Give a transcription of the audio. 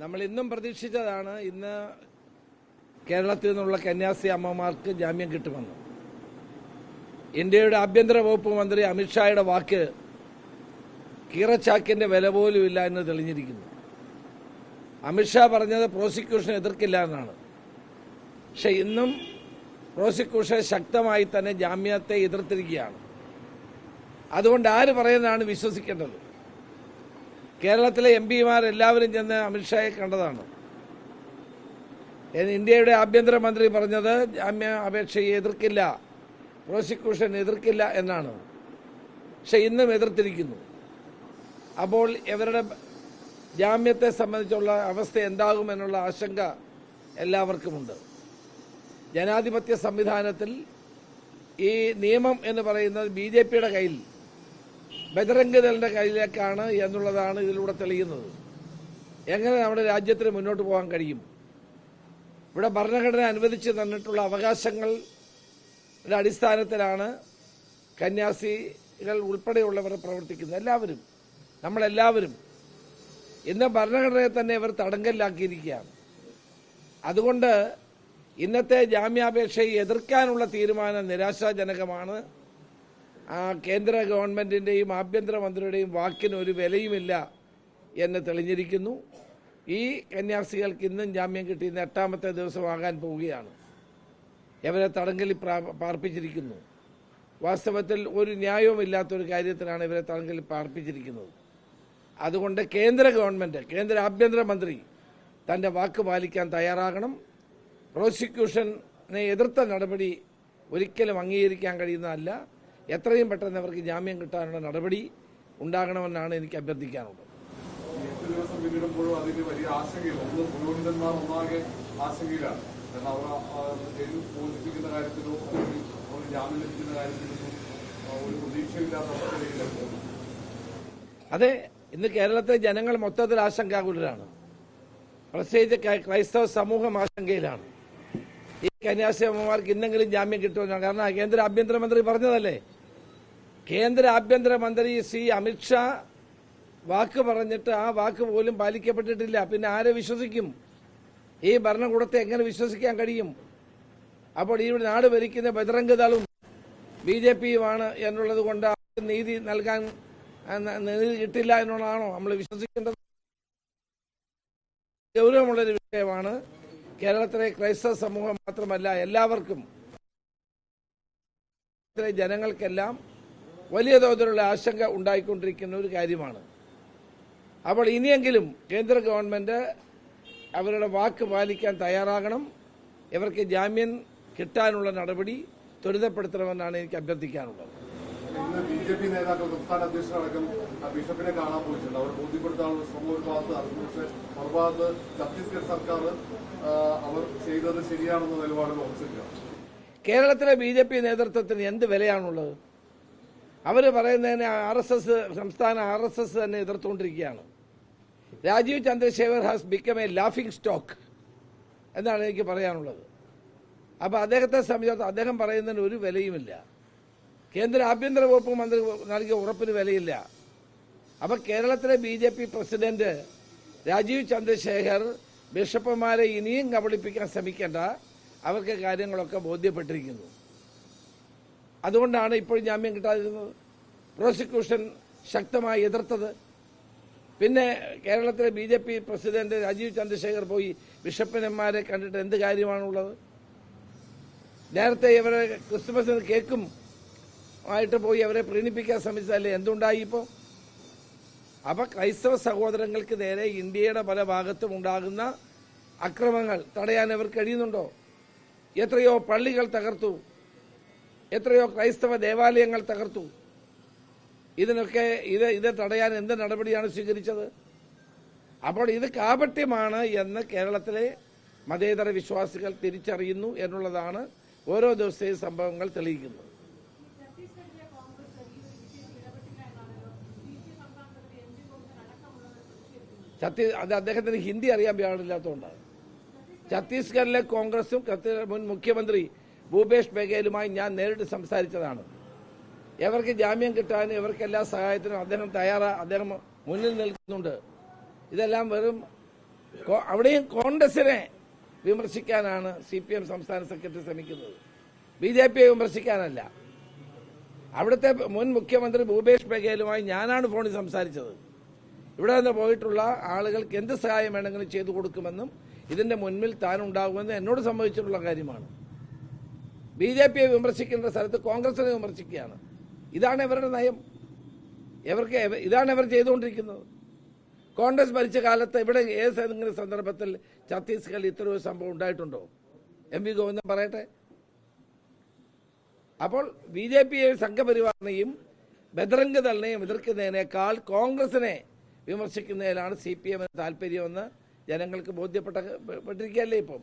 നമ്മൾ ഇന്നും പ്രതീക്ഷിച്ചതാണ് ഇന്ന് കേരളത്തിൽ നിന്നുള്ള കന്യാസി അമ്മമാർക്ക് ജാമ്യം കിട്ടുമെന്ന്. ഇന്ത്യയുടെ ആഭ്യന്തര വകുപ്പ് മന്ത്രി അമിത്ഷായുടെ വാക്ക് കീറച്ചാക്കിന്റെ വില പോലും ഇല്ല എന്ന് തെളിഞ്ഞിരിക്കുന്നു. അമിത്ഷാ പറഞ്ഞത് പ്രോസിക്യൂഷൻ എതിർക്കില്ല എന്നാണ്. പക്ഷെ ഇന്നും പ്രോസിക്യൂഷൻ ശക്തമായി തന്നെ ജാമ്യത്തെ എതിർത്തിരിക്കുകയാണ്. അതുകൊണ്ട് ആര് പറയുന്നതാണ് വിശ്വസിക്കേണ്ടത്? കേരളത്തിലെ എം പിമാർ എല്ലാവരും ചെന്ന് അമിത്ഷായെ കണ്ടതാണ്. ഇന്ത്യയുടെ ആഭ്യന്തരമന്ത്രി പറഞ്ഞത് ജാമ്യ അപേക്ഷയെ എതിർക്കില്ല പ്രോസിക്യൂഷൻ എതിർക്കില്ല എന്നാണ്. പക്ഷെ ഇന്നും എതിർത്തിരിക്കുന്നു. അപ്പോൾ ഇവരുടെ ജാമ്യത്തെ സംബന്ധിച്ചുള്ള അവസ്ഥ എന്താകുമെന്നുള്ള ആശങ്ക എല്ലാവർക്കുമുണ്ട്. ജനാധിപത്യ സംവിധാനത്തിൽ ഈ നിയമം എന്ന് പറയുന്നത് ബി ജെ പിയുടെ കയ്യിൽ ബജറംഗ് ദളിന്റെ കയ്യിലേക്കാണ് എന്നുള്ളതാണ് ഇതിലൂടെ തെളിയുന്നത്. എങ്ങനെ നമ്മുടെ രാജ്യത്തിന് മുന്നോട്ട് പോകാൻ കഴിയും? ഇവിടെ ഭരണഘടന അനുവദിച്ച് തന്നിട്ടുള്ള അവകാശങ്ങളുടെ അടിസ്ഥാനത്തിലാണ് കന്യാസികൾ ഉൾപ്പെടെയുള്ളവർ പ്രവർത്തിക്കുന്നത്. എല്ലാവരും നമ്മളെല്ലാവരും ഇന്ന് ഭരണഘടനയെ തന്നെ ഇവർ തടങ്കലിലാക്കിയിരിക്കുകയാണ്. അതുകൊണ്ട് ഇന്നത്തെ ജാമ്യാപേക്ഷയെ എതിർക്കാനുള്ള തീരുമാനം നിരാശാജനകമാണ്. കേന്ദ്ര ഗവൺമെന്റിന്റെയും ആഭ്യന്തരമന്ത്രിയുടെയും വാക്കിന് ഒരു വിലയുമില്ല എന്ന് തെളിഞ്ഞിരിക്കുന്നു. ഈ കന്യാസികൾക്ക് ഇന്നും ജാമ്യം കിട്ടി ഇന്ന് എട്ടാമത്തെ ദിവസമാകാൻ പോവുകയാണ്. ഇവരെ തടങ്കലിൽ പാർപ്പിച്ചിരിക്കുന്നു. വാസ്തവത്തിൽ ഒരു ന്യായവുമില്ലാത്തൊരു കാര്യത്തിനാണ് ഇവരെ തടങ്കലിൽ പാർപ്പിച്ചിരിക്കുന്നത്. അതുകൊണ്ട് കേന്ദ്ര ഗവൺമെന്റ് കേന്ദ്ര ആഭ്യന്തരമന്ത്രി തന്റെ വാക്ക് പാലിക്കാൻ തയ്യാറാകണം. പ്രോസിക്യൂഷനെ എതിർത്ത നടപടി ഒരിക്കലും അംഗീകരിക്കാൻ കഴിയുന്നതല്ല. എത്രയും പെട്ടെന്ന് അവർക്ക് ജാമ്യം കിട്ടാനുള്ള നടപടി ഉണ്ടാകണമെന്നാണ് എനിക്ക് അഭ്യർത്ഥിക്കാനുള്ളത്. ദിവസം പിന്നിടുമ്പോഴും അതിന് വലിയ ആശങ്കയില്ല. ഒന്ന് പുരോഹിതന്മാർ ഒന്നാകെ ആശങ്കയിലാണ്. കാരണം അവർ ആ, ജയിൽ മോചിപ്പിക്കുന്ന കാര്യത്തിലോ അല്ലെങ്കിൽ അവർ ജാമ്യം ലഭിക്കുന്ന കാര്യത്തിലൊന്നും ആ, ഒരു പ്രതീക്ഷയില്ലാത്ത അതെ ഇന്ന് കേരളത്തിലെ ജനങ്ങൾ മൊത്തത്തിൽ ആശങ്കാകുലരാണ്. പ്രത്യേകിച്ച് ക്രൈസ്തവ സമൂഹം ആശങ്കയിലാണ്. ഈ കന്യാസിമാർക്ക് ഇന്നെങ്കിലും ജാമ്യം കിട്ടുമെന്നാണ്. കാരണം കേന്ദ്ര ആഭ്യന്തരമന്ത്രി പറഞ്ഞതല്ലേ? കേന്ദ്ര ആഭ്യന്തരമന്ത്രി സി അമിത്ഷാ വാക്ക് പറഞ്ഞിട്ട് ആ വാക്ക് പോലും പാലിക്കപ്പെട്ടിട്ടില്ല. പിന്നെ ആരെ വിശ്വസിക്കും? ഈ ഭരണകൂടത്തെ എങ്ങനെ വിശ്വസിക്കാൻ കഴിയും? അപ്പോൾ ഈ നാട് ഭരിക്കുന്ന ബജറംഗ് ദളും ബി ജെ പിയുമാണ് എന്നുള്ളത് കൊണ്ട് നീതി നൽകാൻ നീതി കിട്ടില്ല എന്നുള്ളതാണോ നമ്മൾ വിശ്വസിക്കേണ്ടത്? ഗൗരവമുള്ളൊരു വിഷയമാണ്. കേരളത്തിലെ ക്രൈസ്തവ സമൂഹം മാത്രമല്ല എല്ലാവർക്കും ജനങ്ങൾക്കെല്ലാം വലിയ തോതിലുള്ള ആശങ്ക ഉണ്ടായിക്കൊണ്ടിരിക്കുന്ന ഒരു കാര്യമാണ്. അപ്പോൾ ഇനിയെങ്കിലും കേന്ദ്ര ഗവൺമെന്റ് അവരുടെ വാക്ക് പാലിക്കാൻ തയ്യാറാകണം. ഇവർക്ക് ജാമ്യം കിട്ടാനുള്ള നടപടി ത്വരിതപ്പെടുത്തണമെന്നാണ് എനിക്ക് അഭ്യർത്ഥിക്കാനുള്ളത്. ഇന്ന് ബി ജെ പി നേതാക്കൾ സംസ്ഥാന അധ്യക്ഷനടക്കം ആ ബിഷപ്പിനെ കാണാൻ പോയിട്ടുണ്ട്. അവർ ബോധ്യപ്പെടുത്താനുള്ള ശ്രമം ഒരു ഭാഗത്ത് നടന്നു പക്ഷേ മറുഭാഗത്ത് ഛത്തീസ്ഗഡ് സർക്കാർ അവർ ചെയ്തത് ശരിയാണെന്ന നിലപാടിൽ ഉറച്ചിരിക്കുകയാണ്. കേരളത്തിലെ ബി ജെ പി നേതൃത്വത്തിന് എന്ത് വിലയാണുള്ളത്? അവർ പറയുന്നതിനെ ആർ എസ് എസ് സംസ്ഥാന ആർ എസ് എസ് തന്നെ എതിർത്തുകൊണ്ടിരിക്കുകയാണ്. Rajeev Chandrasekhar has become a laughing stock എന്നാണ് എനിക്ക് പറയാനുള്ളത്. അപ്പോൾ അദ്ദേഹത്തെ സംബന്ധിച്ചിടത്തോളം അദ്ദേഹം പറയുന്നതിന് ഒരു വിലയുമില്ല. കേന്ദ്ര ആഭ്യന്തര വകുപ്പ് മന്ത്രി നൽകിയ ഉറപ്പിന് വിലയില്ല. അപ്പോൾ കേരളത്തിലെ B J P president Rajeev Chandrasekhar ബിഷപ്പുമാരെ ഇനിയും കബളിപ്പിക്കാൻ ശ്രമിക്കേണ്ട അവർക്ക് കാര്യങ്ങളൊക്കെ ബോധ്യപ്പെട്ടിരിക്കുന്നു. അതുകൊണ്ടാണ് ഇപ്പോൾ ജാമ്യം കിട്ടാതിരുന്നത്. പ്രോസിക്യൂഷൻ ശക്തമായി എതിർത്തത്. പിന്നെ കേരളത്തിലെ B J P president Rajeev Chandrasekhar പോയി ബിഷപ്പിനന്മാരെ കണ്ടിട്ട് എന്ത് കാര്യമാണുള്ളത്? നേരത്തെ ഇവരെ ക്രിസ്മസിന് കേക്കും ആയിട്ട് പോയി അവരെ പ്രീണിപ്പിക്കാൻ ശ്രമിച്ചതല്ലേ? എന്തുണ്ടായി ഇപ്പോൾ അപ്പൊ ക്രൈസ്തവ സഹോദരങ്ങൾക്ക് നേരെ ഇന്ത്യയുടെ പല ഭാഗത്തും ഉണ്ടാകുന്ന അക്രമങ്ങൾ തടയാൻ അവർ കഴിയുന്നുണ്ടോ? എത്രയോ പള്ളികൾ തകർത്തു. എത്രയോ ക്രൈസ്തവ ദേവാലയങ്ങൾ തകർത്തു. ഇതിനൊക്കെ ഇത് ഇത് തടയാൻ എന്ത് നടപടിയാണ് സ്വീകരിച്ചത്? അപ്പോൾ ഇത് കാപട്യമാണ് എന്ന് കേരളത്തിലെ മതേതര വിശ്വാസികൾ തിരിച്ചറിയുന്നു എന്നുള്ളതാണ് ഓരോ ദിവസത്തെയും സംഭവങ്ങൾ തെളിയിക്കുന്നത്. ഛത്തീസ് അത് അദ്ദേഹത്തിന് ഹിന്ദി അറിയാൻ പാടില്ലാത്തതുകൊണ്ടാണ് ഛത്തീസ്ഗഡിലെ കോൺഗ്രസും മുൻ മുഖ്യമന്ത്രി ഭൂപേഷ് ബഗേലുമായി ഞാൻ നേരിട്ട് സംസാരിച്ചതാണ്. ഇവർക്ക് ജാമ്യം കിട്ടാനും ഇവർക്ക് എല്ലാ സഹായത്തിനും അദ്ദേഹം തയ്യാറാ അദ്ദേഹം മുന്നിൽ നിൽക്കുന്നുണ്ട്. ഇതെല്ലാം വെറും അവിടെയും കോൺഗ്രസിനെ വിമർശിക്കാനാണ് സി പി എം സംസ്ഥാന സെക്രട്ടറി ശ്രമിക്കുന്നത്. ബി ജെ പിയെ വിമർശിക്കാനല്ല. അവിടുത്തെ മുൻ മുഖ്യമന്ത്രി ഭൂപേഷ് ബഗേലുമായി ഞാനാണ് ഫോണിൽ സംസാരിച്ചത്. ഇവിടെ നിന്ന് പോയിട്ടുള്ള ആളുകൾക്ക് എന്ത് സഹായം വേണമെങ്കിലും ചെയ്തു കൊടുക്കുമെന്നും ഇതിന്റെ മുൻപിൽ താൻ ഉണ്ടാകുമെന്നും എന്നോട് സംഭവിച്ചിട്ടുള്ള കാര്യമാണ്. ബി ജെ പിയെ വിമർശിക്കേണ്ട സ്ഥലത്ത് കോൺഗ്രസിനെ വിമർശിക്കുകയാണ്. ഇതാണ് ഇവരുടെ നയം. ഇവർക്ക് ഇതാണ് ഇവർ ചെയ്തുകൊണ്ടിരിക്കുന്നത്. കോൺഗ്രസ് ഭരിച്ച കാലത്ത് ഇവിടെ ഏതെങ്കിലും സന്ദർഭത്തിൽ ഛത്തീസ്ഗഡിൽ ഇത്തരമൊരു സംഭവം ഉണ്ടായിട്ടുണ്ടോ? എം വി ഗോവിന്ദൻ പറയട്ടെ. അപ്പോൾ ബി ജെ പിയെ സംഘപരിവാറിനെയും ബദ്രംഗ് ദളിനെയും എതിർക്കുന്നതിനേക്കാൾ കോൺഗ്രസിനെ വിമർശിക്കുന്നതിലാണ് സി പി എമ്മിന് താല്പര്യമെന്ന് ജനങ്ങൾക്ക് ബോധ്യപ്പെട്ട പെട്ടിരിക്കുകയല്ലേ ഇപ്പം?